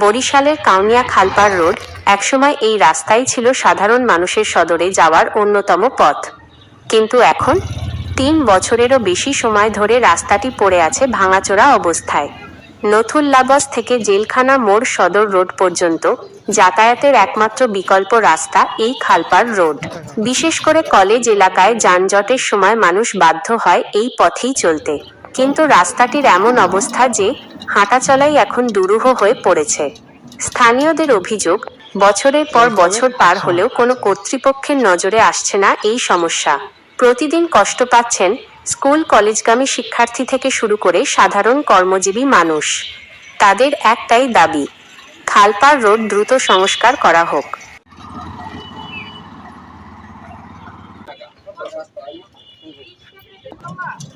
বরিশালের কাউনিয়া খালপাড় রোড একসময় এই রাস্তাই ছিল সাধারণ মানুষের সদরে যাওয়ার অন্যতম পথ। কিন্তু এখন তিন বছরেরও বেশি সময় ধরে রাস্তাটি পড়ে আছে ভাঙাচোরা অবস্থায়। নথুল্লাবস থেকে জেলখানা মোড় সদর রোড পর্যন্ত যাতায়াতের একমাত্র বিকল্প রাস্তা এই খালপাড় রোড। বিশেষ করে কলেজ এলাকায় যানজটের সময় মানুষ বাধ্য হয় এই পথেই চলতে। কিন্তু রাস্তাটির এমন অবস্থা যে হাঁটা চলাই এখন দুরূহ হয়ে পড়েছে। স্থানীয়দের অভিযোগ, বছরের পর বছর পার হলেও কোনো কর্তৃপক্ষের নজরে আসছে না এই সমস্যা। প্রতিদিন কষ্ট পাচ্ছেন স্কুল কলেজগামী শিক্ষার্থী থেকে শুরু করে সাধারণ কর্মজীবী মানুষ। তাদের একটাই দাবি খালপার রোড দ্রুত সংস্কার করা হোক। Come on.